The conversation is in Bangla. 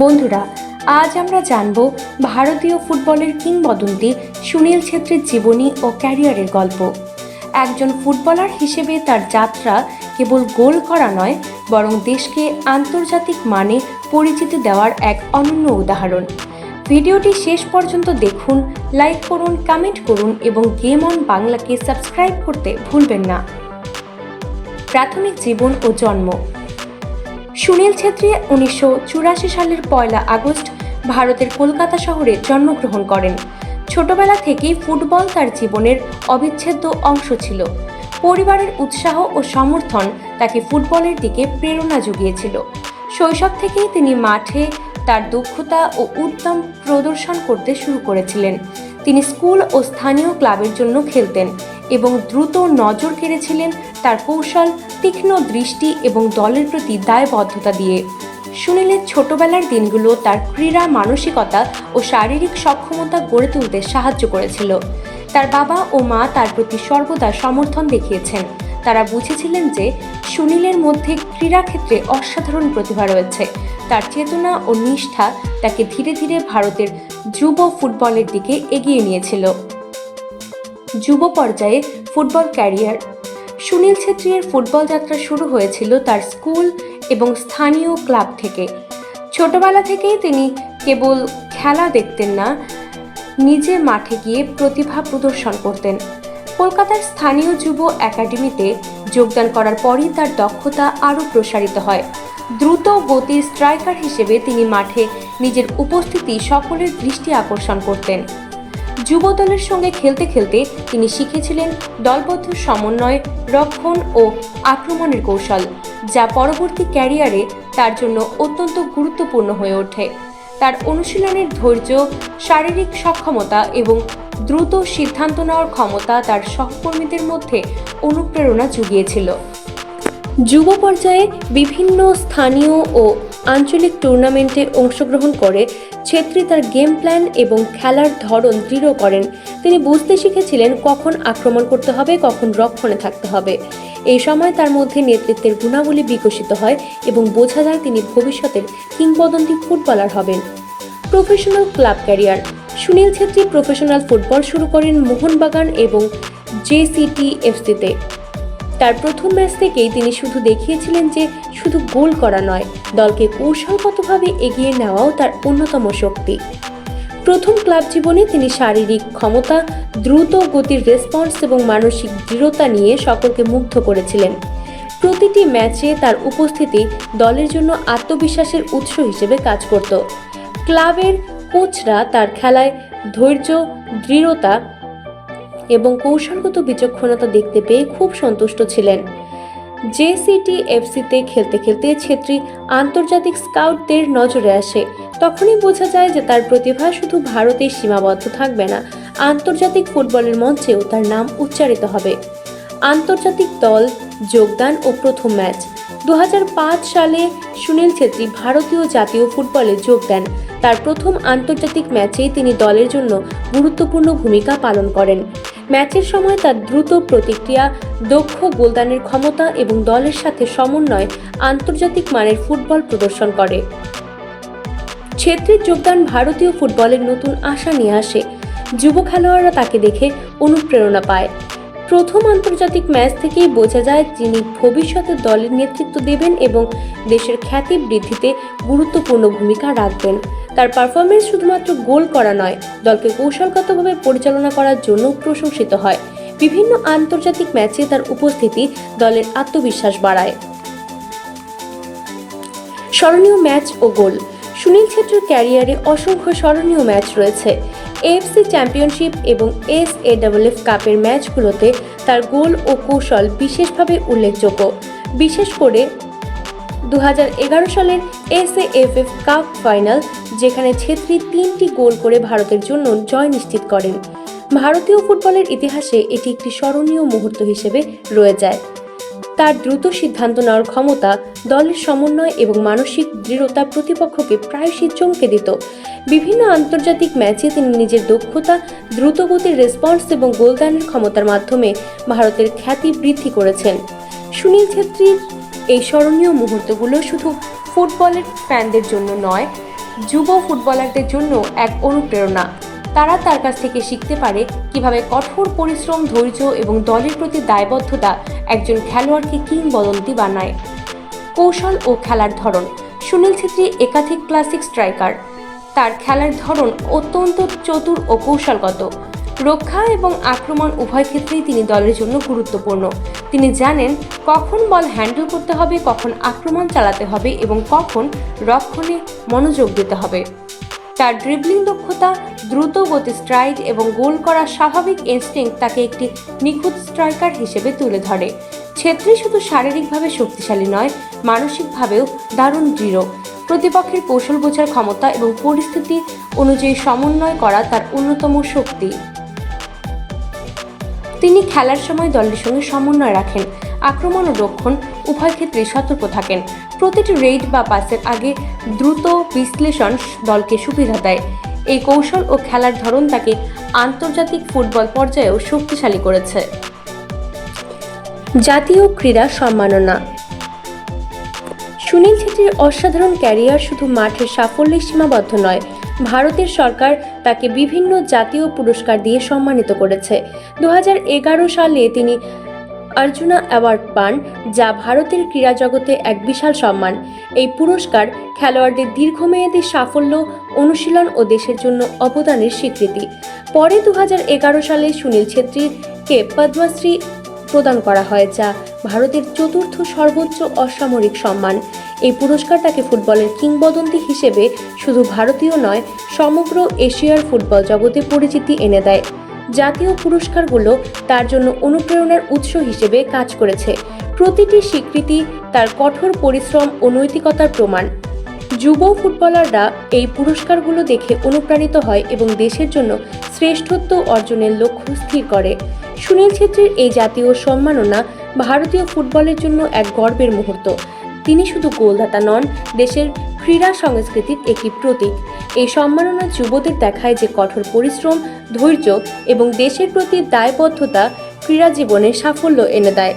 বন্ধুরা, আজ আমরা জানব ভারতীয় ফুটবলের কিংবদন্তি সুনীল ছেত্রীর জীবনী ও ক্যারিয়ারের গল্প। একজন ফুটবলার হিসেবে তার যাত্রা কেবল গোল করা নয়, বরং দেশকে আন্তর্জাতিক মানে পরিচিতি দেওয়ার এক অনন্য উদাহরণ। ভিডিওটি শেষ পর্যন্ত দেখুন, লাইক করুন, কমেন্ট করুন এবং গেম অন বাংলাকে সাবস্ক্রাইব করতে ভুলবেন না। প্রাথমিক জীবন ও জন্ম। সুনীল ছেত্রী উনিশশো চুরাশি সালের পয়লা আগস্ট ভারতের কলকাতা শহরে জন্মগ্রহণ করেন। ছোটবেলা থেকেই ফুটবল তার জীবনের অবিচ্ছেদ্য অংশ ছিল। পরিবারের উৎসাহ ও সমর্থন তাকে ফুটবলের দিকে প্রেরণা জুগিয়েছিল। শৈশব থেকেই তিনি মাঠে তার দক্ষতা ও উদ্যম প্রদর্শন করতে শুরু করেছিলেন। তিনি স্কুল ও স্থানীয় ক্লাবের জন্য খেলতেন এবং দ্রুত নজর কেড়েছিলেন তার কৌশল, তীক্ষ্ণ দৃষ্টি এবং দলের প্রতি দায়বদ্ধতা দিয়ে। সুনীলের ছোটবেলার দিনগুলো তার ক্রীড়া মানসিকতা ও শারীরিক সক্ষমতা গড়ে তুলতে সাহায্য করেছিল। তার বাবা ও মা তার প্রতি সর্বদা সমর্থন দেখিয়েছেন। তারা বুঝেছিলেন যে সুনীলের মধ্যে ক্রীড়াক্ষেত্রে অসাধারণ প্রতিভা রয়েছে। তার চেতনা ও নিষ্ঠা তাকে ধীরে ধীরে ভারতের যুব ফুটবলের দিকে এগিয়ে নিয়েছিল। যুব পর্যায়ে ফুটবল ক্যারিয়ার। সুনীল ছেত্রীর ফুটবল যাত্রা শুরু হয়েছিল তার স্কুল এবং স্থানীয় ক্লাব থেকে। ছোটবেলা থেকেই তিনি কেবল খেলা দেখতেন না, নিজে মাঠে গিয়ে প্রতিভা প্রদর্শন করতেন। কলকাতার স্থানীয় যুব একাডেমিতে যোগদান করার পরই তার দক্ষতা আরও প্রসারিত হয়। দ্রুত গতির স্ট্রাইকার হিসেবে তিনি মাঠে নিজের উপস্থিতি সকলের দৃষ্টি আকর্ষণ করতেন। যুব দলের সঙ্গে খেলতে খেলতে তিনি শিখেছিলেন দলবদ্ধ সমন্বয়, রক্ষণ ও আক্রমণের কৌশল, যা পরবর্তী ক্যারিয়ারে তার জন্য অত্যন্ত গুরুত্বপূর্ণ হয়ে ওঠে। তার অনুশীলনের ধৈর্য, শারীরিক সক্ষমতা এবং দ্রুত সিদ্ধান্ত নেওয়ার ক্ষমতা তার সহকর্মীদের মধ্যে অনুপ্রেরণা জুগিয়েছিল। যুব পর্যায়ে বিভিন্ন স্থানীয় ও আঞ্চলিক টুর্নামেন্টে অংশগ্রহণ করে ছেত্রী তার গেম প্ল্যান এবং খেলার ধরন দৃঢ় করেন। তিনি বুঝতে শিখেছিলেন কখন আক্রমণ করতে হবে, কখন রক্ষণে থাকতে হবে। এই সময় তার মধ্যে নেতৃত্বের গুণাবলী বিকশিত হয় এবং বোঝা যায় তিনি ভবিষ্যতের কিংবদন্তি ফুটবলার হবেন। Professional club career. Sunil Chhetri professional football শুরু করেন মোহনবাগান এবং জেসিটি এফসিতে তার প্রথম ম্যাচ থেকেই তিনি শুধু দেখিয়েছিলেন যে শুধু গোল করা নয়, দলকে কৌশলগতভাবে এগিয়ে নেওয়াও তার অন্যতম শক্তি। প্রথম ক্লাব জীবনে তিনি শারীরিক ক্ষমতা, দ্রুত গতির রেসপন্স এবং মানসিক দৃঢ়তা নিয়ে সকলকে মুগ্ধ করেছিলেন। প্রতিটি ম্যাচে তার উপস্থিতি দলের জন্য আত্মবিশ্বাসের উৎস হিসেবে কাজ করত। ক্লাবের কোচরা তার খেলায় ধৈর্য, দৃঢ়তা এবং কৌশলগত বিচক্ষণতা দেখতে পেয়ে খুব সন্তুষ্ট ছিলেন। জেসিটি এফসিতে খেলতে খেলতে ছেত্রী আন্তর্জাতিক স্কাউটদের নজরে আসে। তখনই বোঝা যায় যে তার প্রতিভা শুধু ভারতে সীমাবদ্ধ থাকবে না, আন্তর্জাতিক ফুটবলের মঞ্চেও তার নাম উচ্চারিত হবে। আন্তর্জাতিক দল, যোগদান ও প্রথম ম্যাচ। দু হাজার পাঁচ সালে সুনীল ছেত্রী ভারতীয় জাতীয় ফুটবলে যোগ দেন। তার প্রথম আন্তর্জাতিক ম্যাচেই তিনি দলের জন্য গুরুত্বপূর্ণ ভূমিকা পালন করেন। ম্যাচের সময় তার দ্রুত প্রতিক্রিয়া, দক্ষ গোলদানের ক্ষমতা এবং দলের সাথে সমন্বয় আন্তর্জাতিক মানের ফুটবল প্রদর্শন করে। ছেত্রীর যোগদান ভারতীয় ফুটবলের নতুন আশা নিয়ে আসে। যুব খেলোয়াড়রা তাকে দেখে অনুপ্রেরণা পায়। প্রথম আন্তর্জাতিক ম্যাচ থেকেই বোঝা যায় তিনি ভবিষ্যতে দলের নেতৃত্ব দেবেন এবং দেশের খ্যাতি বৃদ্ধিতে গুরুত্বপূর্ণ ভূমিকা রাখবেন। তার পারফরমেন্স শুধুমাত্র গোল করা নয়, দলকে কৌশলগতভাবে পরিচালনা করার জন্য প্রশংসিত হয়। বিভিন্ন আন্তর্জাতিক ম্যাচে তার উপস্থিতি দলের আত্মবিশ্বাস বাড়ায়। স্মরণীয় ম্যাচ ও গোল। সুনীল ছেত্রীর ক্যারিয়ারে অসংখ্য স্মরণীয় ম্যাচ রয়েছে। এএফসি চ্যাম্পিয়নশিপ এবং এস এ এফ কাপের ম্যাচগুলোতে তার গোল ও কৌশল বিশেষভাবে উল্লেখযোগ্য। বিশেষ করে দু এগারো সালের S F F cup final, যেখানে ছেত্রী তিনটি গোল করে ভারতের জন্য জয় নিশ্চিত করেন। ভারতীয় ফুটবলের ইতিহাসে এটি একটি স্মরণীয় মুহূর্ত হিসেবে রয়ে যায়। তার দ্রুত সিদ্ধান্ত নেওয়ার ক্ষমতা, দলের সমন্বয় এবং মানসিক দৃঢ়তা প্রতিপক্ষকে প্রায়শই চমকে দিত। বিভিন্ন আন্তর্জাতিক ম্যাচে তিনি নিজের দক্ষতা, দ্রুতগতির রেসপন্স এবং গোলদানের ক্ষমতার মাধ্যমে ভারতের খ্যাতি বৃদ্ধি করেছেন। সুনীল ছেত্রীর এই স্মরণীয় মুহূর্তগুলো শুধু ফুটবলের ফ্যানদের জন্য নয়, যুব ফুটবলারদের জন্য এক অনুপ্রেরণা। তারা তার কাছ থেকে শিখতে পারে কীভাবে কঠোর পরিশ্রম, ধৈর্য এবং দলের প্রতি দায়বদ্ধতা একজন খেলোয়াড়কে কিংবদন্তি বানায়। কৌশল ও খেলার ধরন। সুনীল ছেত্রী একাধিক ক্লাসিক স্ট্রাইকার। তার খেলার ধরন অত্যন্ত চতুর ও কৌশলগত। রক্ষা এবং আক্রমণ উভয় ক্ষেত্রেই তিনি দলের জন্য গুরুত্বপূর্ণ। তিনি জানেন কখন বল হ্যান্ডেল করতে হবে, কখন আক্রমণ চালাতে হবে এবং কখন রক্ষণে মনোযোগ দিতে হবে। তার ড্রিবলিং দক্ষতা দ্রুত গতি স্ট্রাইক এবং গোল করার স্বাভাবিক ইনস্টিংক্ট তাকে একটি নিখুঁত স্ট্রাইকার হিসেবে তুলে ধরে। ছেত্রী শুধু শারীরিকভাবে শক্তিশালী নয়, মানসিকভাবেও দারুণ দৃঢ়। প্রতিপক্ষের কৌশল বোঝার ক্ষমতা এবং পরিস্থিতি অনুযায়ী সমন্বয় করা তার অন্যতম শক্তি। তিনি খেলার সময় দলের সঙ্গে সমন্বয় রাখেন। আক্রমণ ও রক্ষণ উভয় ক্ষেত্রে সতর্ক থাকেন। প্রতিটি রেড বা পাসের আগে দ্রুত বিশ্লেষণ দলকে সুবিধা দেয়। এই কৌশল ও খেলার ধরন তাকে আন্তর্জাতিক ফুটবল পর্যায়েও শক্তিশালী করেছে। জাতীয় ক্রীড়া সম্মাননা। সুনীল ছেত্রীর অসাধারণ ক্যারিয়ার শুধু মাঠের সাফল্যে সীমাবদ্ধ নয়, ভারতের সরকার তাকে বিভিন্ন জাতীয় পুরস্কার দিয়ে সম্মানিত করেছে। দু হাজার এগারো সালে তিনি অর্জুনা অ্যাওয়ার্ড পান, যা ভারতের ক্রীড়া জগতে এক বিশাল সম্মান। এই পুরস্কার খেলোয়াড়দের দীর্ঘমেয়াদী সাফল্য, অনুশীলন ও দেশের জন্য অবদানের স্বীকৃতি। পরে দু হাজার এগারো সালে সুনীল ছেত্রীকে পদ্মশ্রী প্রদান করা হয়, যা ভারতের চতুর্থ সর্বোচ্চ অসামরিক সম্মান। এই পুরস্কার তাকে ফুটবলের কিংবদন্তি হিসেবে শুধু ভারতীয় নয়, সমগ্র এশিয়ার ফুটবল জগতে পরিচিতি এনে দেয়। জাতীয় পুরস্কারগুলো তার জন্য অনুপ্রেরণার উৎস হিসেবে কাজ করেছে। প্রতিটি স্বীকৃতি তার কঠোর পরিশ্রম ও নৈতিকতার প্রমাণ। যুব ফুটবলাররা এই পুরস্কারগুলো দেখে অনুপ্রাণিত হয় এবং দেশের জন্য শ্রেষ্ঠত্ব অর্জনের লক্ষ্য স্থির করে। সুনীল ছেত্রীর এই জাতীয় সম্মাননা ভারতীয় ফুটবলের জন্য এক গর্বের মুহূর্ত। তিনি শুধু গোলদাতা নন, দেশের ক্রীড়া সংস্কৃতির একটি প্রতীক। এই সম্মাননা যুবদের দেখায় যে কঠোর পরিশ্রম, ধৈর্য এবং দেশের প্রতি দায়বদ্ধতা ক্রীড়া জীবনে সাফল্য এনে দেয়।